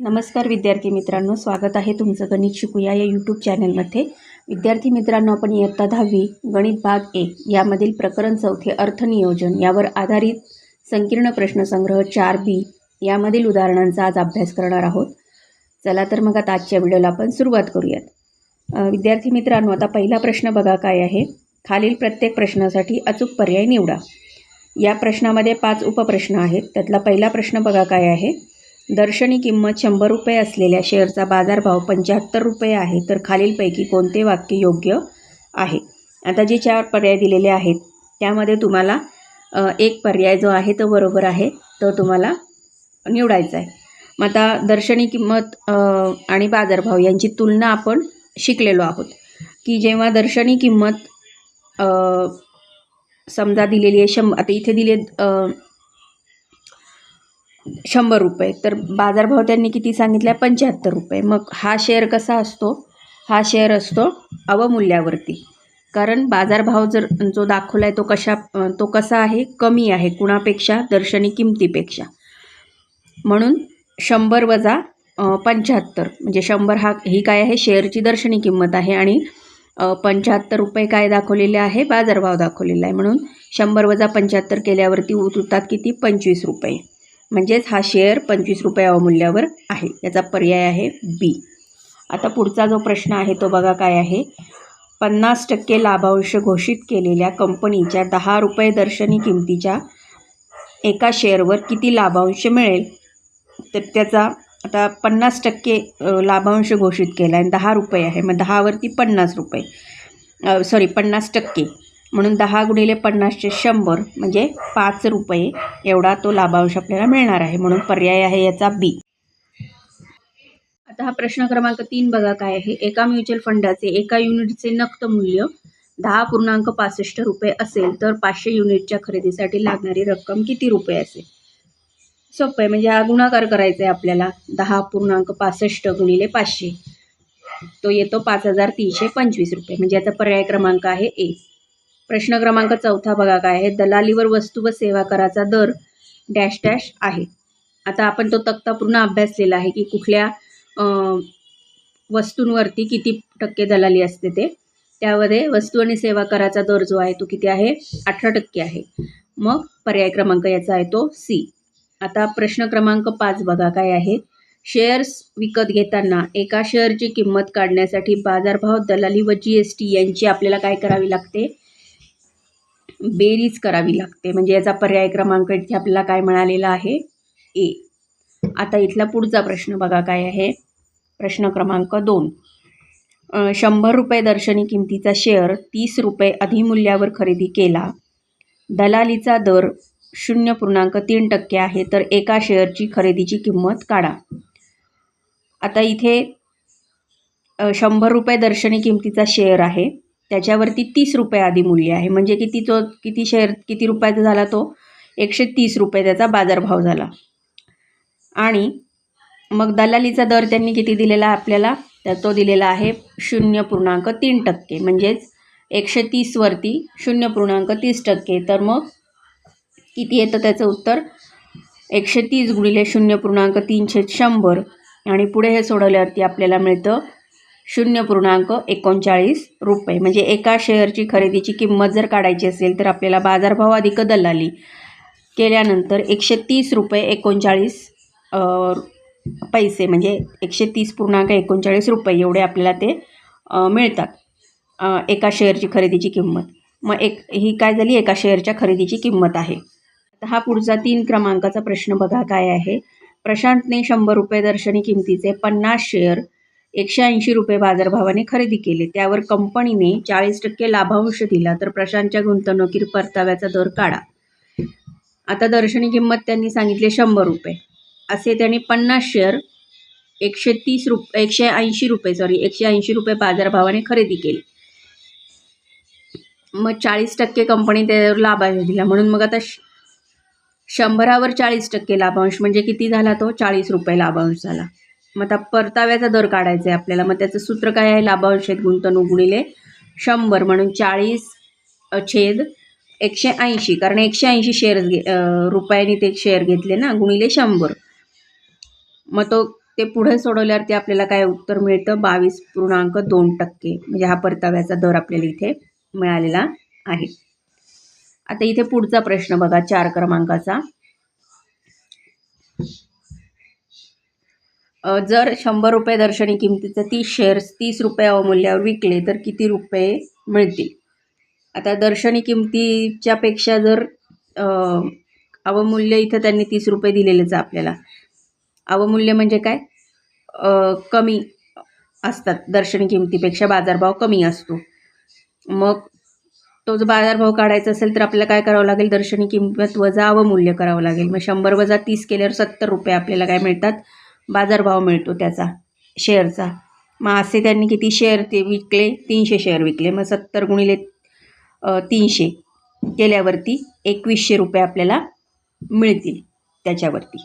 नमस्कार विद्यार्थी मित्रांनो स्वागत आहे तुमचं गणित शिकूया या यूट्यूब चॅनलमध्ये विद्यार्थी मित्रांनो आपण इयत्ता दहावी गणित भाग एक यामधील प्रकरण चौथे अर्थनियोजन यावर आधारित संकीर्ण प्रश्नसंग्रह चार बी यामधील उदाहरणांचा आज अभ्यास करणार आहोत. चला तर मग आता आजच्या व्हिडिओला आपण सुरुवात करूयात. विद्यार्थी मित्रांनो आता पहिला प्रश्न बघा काय आहे. खालील प्रत्येक प्रश्नासाठी अचूक पर्याय निवडा. या प्रश्नामध्ये पाच उपप्रश्न आहेत. त्यातला पहिला प्रश्न बघा काय आहे. दर्शनी किंमत शंभर रुपये असलेल्या शेअरचा बाजारभाव पंच्याहत्तर रुपये आहे तर खालीलपैकी कोणते वाक्य योग्य आहे? आता जे चार पर्याय दिलेले आहेत त्यामध्ये तुम्हाला एक पर्याय जो आहे तो बरोबर आहे तो तुम्हाला निवडायचा आहे. मग आता दर्शनी किंमत आणि बाजारभाव यांची तुलना आपण शिकलेलो आहोत की जेव्हा दर्शनी किंमत समजा दिलेली आहे शंभ आता इथे दिले शंभर रुपये. तर बाजारभाव त्यांनी किती सांगितला? आहे पंच्याहत्तर रुपये. मग हा शेअर कसा असतो? हा शेअर असतो अवमूल्यावरती. कारण बाजारभाव जर जो दाखवला आहे तो कशा तो कसा आहे? कमी आहे. कुणापेक्षा? दर्शनी किमतीपेक्षा. म्हणून शंभर वजा पंच्याहत्तर. म्हणजे शंभर हा ही काय आहे? शेअरची दर्शनी किंमत आहे. आणि पंच्याहत्तर रुपये काय दाखवलेले आहे? बाजारभाव दाखवलेला आहे. म्हणून शंभर वजा पंच्याहत्तर केल्यावरती उरतात किती? पंचवीस रुपये. म्हणजेच हा शेअर पंचवीस रुपये अवमूल्यावर आहे. याचा पर्याय आहे बी आता पुढचा जो प्रश्न आहे तो बघा काय आहे. पन्नास टक्के लाभांश घोषित केलेल्या कंपनीच्या दहा रुपये दर्शनी किमतीच्या एका शेअरवर किती लाभांश मिळेल? तर त्याचा आता पन्नास टक्के लाभांश घोषित केला आहे दहा रुपये आहे. मग दहावरती पन्नास रुपये सॉरी पन्नास टक्के. म्हणून दहा गुणिले पन्नासचे शंभर म्हणजे पाच रुपये एवढा तो लाभांश आपल्याला मिळणार आहे. म्हणून पर्याय आहे याचा बी आता हा प्रश्न क्रमांक तीन बघा काय आहे. एका म्युच्युअल फंडाचे एका युनिटचे नक्त मूल्य दहा पूर्णांक पासष्ट रुपये असेल तर पाचशे युनिटच्या खरेदीसाठी लागणारी रक्कम किती रुपये असेल? सोपं आहे म्हणजे हा गुणाकार करायचा आहे आपल्याला. दहा पूर्णांक पासष्ट गुणिले पाचशे. तो येतो पाच हजार तीनशे पंचवीस रुपये. म्हणजे याचा पर्याय क्रमांक आहे ए प्रश्न क्रमांक चौथा बघा काय आहे. दलालीवर वस्तू व सेवा कराचा दर डॅश डॅश आहे. आता आपण तो तक्ता पूर्ण अभ्यासलेला आहे की कुठल्या वस्तूंवरती किती टक्के दलाली असते ते. त्यामध्ये वस्तू आणि सेवा कराचा दर जो आहे तो किती आहे? अठरा टक्के आहे. मग पर्याय क्रमांक याचा आहे तो सी आता प्रश्न क्रमांक पाच बघा काय आहे. शेअर्स विकत घेताना एका शेअरची किंमत काढण्यासाठी बाजारभाव दलाली व जी एस टी यांची आपल्याला काय करावी लागते? बेरीज करावी लागते. म्हणजे याचा पर्याय क्रमांक इथे आपल्याला काय मिळालेला आहे? ए आता इथला पुढचा प्रश्न बघा काय आहे. प्रश्न क्रमांक दोन. शंभर रुपये दर्शनी किमतीचा शेअर तीस रुपये अधिमूल्यावर खरेदी केला. दलालीचा दर शून्य पूर्णांक तीन टक्के आहे तर एका शेअरची खरेदीची किंमत काढा. आता इथे शंभर रुपये दर्शनी किमतीचा शेअर आहे. त्याच्यावरती तीस रुपये आधी मूल्य आहे. म्हणजे किती तो किती शेअर किती रुपयाचा झाला तो? एकशे तीस रुपये त्याचा बाजारभाव झाला. आणि मग दलालीचा दर त्यांनी किती दिलेला आहे आपल्याला? तर तो दिलेला आहे शून्य पूर्णांक तीन टक्के. म्हणजेच एकशे तीसवरती शून्य पूर्णांक तीस टक्के. तर मग किती येतं त्याचं उत्तर? एकशे तीस गुणिले शून्य पूर्णांक तीनशे शंभर. आणि पुढे हे सोडवल्यावरती आपल्याला मिळतं शून्य पूर्णांक एकोणचाळीस रुपये. म्हणजे एका शेअरची खरेदीची किंमत जर काढायची असेल तर आपल्याला बाजारभाव अधिक दलाली केल्यानंतर एकशे तीस रुपये एकोणचाळीस पैसे म्हणजे एकशे तीस पूर्णांक एकोणचाळीस रुपये एवढे आपल्याला ते मिळतात एका शेअरची खरेदीची किंमत. मग एक ही काय झाली? एका शेअरच्या खरेदीची किंमत आहे. आता हा पुढचा तीन क्रमांकाचा प्रश्न बघा काय आहे. प्रशांतने शंभर रुपये दर्शनी किमतीचे पन्नास शेअर एकशे ऐंशी रुपये बाजारभावाने खरेदी केले. त्यावर कंपनीने चाळीस टक्के लाभांश दिला. तर प्रशांतच्या गुंतवणुकीत परताव्याचा दर काढा. आता दर्शनी किंमत त्यांनी सांगितले शंभर रुपये. असे त्यांनी पन्नास शेअर एकशे तीस रुप एकशे ऐंशी रुपये सॉरी एकशे ऐंशी रुपये बाजारभावाने खरेदी केली. मग चाळीस टक्के कंपनी त्यावर लाभांश दिला. म्हणून मग आता श शंभरावर चाळीस टक्के लाभांश म्हणजे किती झाला तो? चाळीस रुपये लाभांश झाला. मग आता परताव्याचा दर काढायचा आहे आपल्याला. मग त्याचं सूत्र काय आहे? लाभांश आहेत गुंतवणूक गुणिले शंभर म्हणून चाळीस छेद एकशे ऐंशी. कारण एकशे ऐंशी शेअर्स घे रुपयाने ते शेअर घेतले ना गुणिले शंभर. मग तो ते पुढे सोडवल्यावर ते आपल्याला काय उत्तर मिळतं? बावीस पूर्णांक दोन टक्के. म्हणजे हा परताव्याचा दर आपल्याला इथे मिळालेला आहे. आता इथे पुढचा प्रश्न बघा चार क्रमांकाचा. जर शंभर रुपये दर्शनी किमतीचं तीस शेअर्स तीस रुपये अवमूल्यावर विकले तर किती रुपये मिळतील? आता दर्शनी किमतीच्या पेक्षा जर अवमूल्य इथं त्यांनी तीस रुपये दिलेलेच आपल्याला. अवमूल्य म्हणजे काय? कमी असतात दर्शनी किमतीपेक्षा बाजारभाव कमी असतो. मग तो जर बाजारभाव काढायचा असेल तर आपल्याला काय करावं लागेल? दर्शनी किंमत वजा अवमूल्य करावं लागेल. मग शंभर वजा तीस केल्यावर सत्तर रुपये आपल्याला काय मिळतात? बाजारभाव मिळतो त्याचा शेअरचा. मग असे त्यांनी किती शेअर ते विकले? तीनशे शेअर विकले. मग सत्तर गुणिले तीनशे केल्यावरती एकवीसशे रुपये आपल्याला मिळतील त्याच्यावरती.